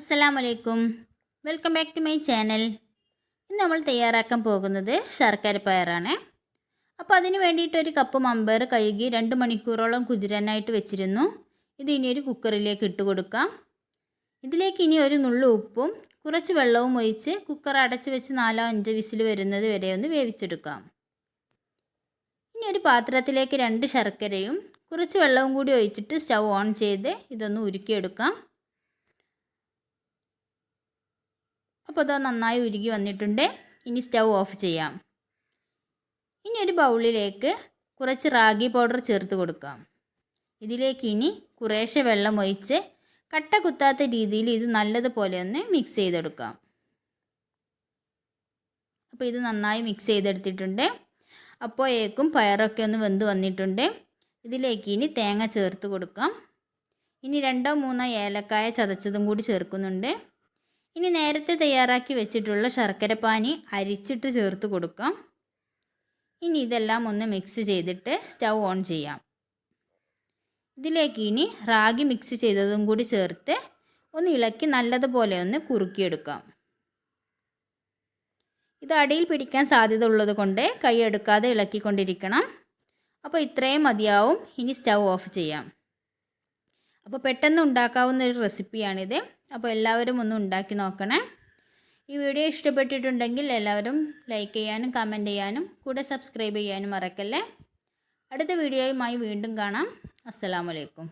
അസ്സലാമലൈക്കും. Welcome back to my channel. ഇന്ന് നമ്മൾ തയ്യാറാക്കാൻ പോകുന്നത് ശർക്കര പയറാണ്. അപ്പോൾ അതിന് വേണ്ടിയിട്ട് ഒരു കപ്പ് മമ്പയർ കഴുകി രണ്ട് മണിക്കൂറോളം കുതിരാനായിട്ട് വെച്ചിരുന്നു. ഇത് ഇനി ഒരു കുക്കറിലേക്ക് ഇട്ട് കൊടുക്കാം. ഇതിലേക്ക് ഇനി ഒരു നുള്ളു ഉപ്പും കുറച്ച് വെള്ളവും ഒഴിച്ച് കുക്കർ അടച്ച് വെച്ച് നാലോ അഞ്ചോ വിസിൽ വരുന്നത് വരെ ഒന്ന് വേവിച്ചെടുക്കാം. ഇനി ഒരു പാത്രത്തിലേക്ക് രണ്ട് ശർക്കരയും കുറച്ച് വെള്ളവും കൂടി ഒഴിച്ചിട്ട് സ്റ്റൗ ഓൺ ചെയ്ത് ഇതൊന്ന് ഉരുക്കിയെടുക്കാം. അപ്പോൾ അത് നന്നായി ഉരുകി വന്നിട്ടുണ്ട്. ഇനി സ്റ്റൗ ഓഫ് ചെയ്യാം. ഇനി ഒരു ബൗളിലേക്ക് കുറച്ച് റാഗി പൗഡർ ചേർത്ത് കൊടുക്കാം. ഇതിലേക്ക് ഇനി കുറേശ്ശെ വെള്ളം ഒഴിച്ച് കട്ട കുത്താത്ത രീതിയിൽ ഇത് നല്ലതുപോലെ ഒന്ന് മിക്സ് ചെയ്തെടുക്കാം. അപ്പോൾ ഇത് നന്നായി മിക്സ് ചെയ്തെടുത്തിട്ടുണ്ട്. അപ്പോഴേക്കും പയറൊക്കെ ഒന്ന് വെന്ത് വന്നിട്ടുണ്ട്. ഇതിലേക്ക് ഇനി തേങ്ങ ചേർത്ത് കൊടുക്കാം. ഇനി രണ്ടോ മൂന്നോ ഏലക്കായ ചതച്ചതും കൂടി ചേർക്കുന്നുണ്ട്. ഇനി നേരത്തെ തയ്യാറാക്കി വെച്ചിട്ടുള്ള ശർക്കരപ്പാനി അരിച്ചിട്ട് ചേർത്ത് കൊടുക്കാം. ഇനി ഇതെല്ലാം ഒന്ന് മിക്സ് ചെയ്തിട്ട് സ്റ്റൗ ഓൺ ചെയ്യാം. ഇതിലേക്ക് ഇനി റാഗി മിക്സ് ചെയ്തതും കൂടി ചേർത്ത് ഒന്ന് ഇളക്കി നല്ലതുപോലെ ഒന്ന് കുറുക്കിയെടുക്കാം. ഇത് അടിയിൽ പിടിക്കാൻ സാധ്യത ഉള്ളത് കൊണ്ട് കൈ എടുക്കാതെ ഇളക്കിക്കൊണ്ടിരിക്കണം. അപ്പോൾ ഇത്രയും മതിയാവും. ഇനി സ്റ്റൗ ഓഫ് ചെയ്യാം. അപ്പോൾ പെട്ടെന്ന് ഉണ്ടാക്കാവുന്ന ഒരു റെസിപ്പിയാണിത്. അപ്പോൾ എല്ലാവരും ഒന്ന് ഉണ്ടാക്കി നോക്കണേ. ഈ വീഡിയോ ഇഷ്ടപ്പെട്ടിട്ടുണ്ടെങ്കിൽ എല്ലാവരും ലൈക്ക് ചെയ്യാനും കമന്റ് ചെയ്യാനും കൂടെ സബ്സ്ക്രൈബ് ചെയ്യാനും മറക്കല്ലേ. അടുത്ത വീഡിയോയുമായി വീണ്ടും കാണാം. അസ്സലാമലൈക്കും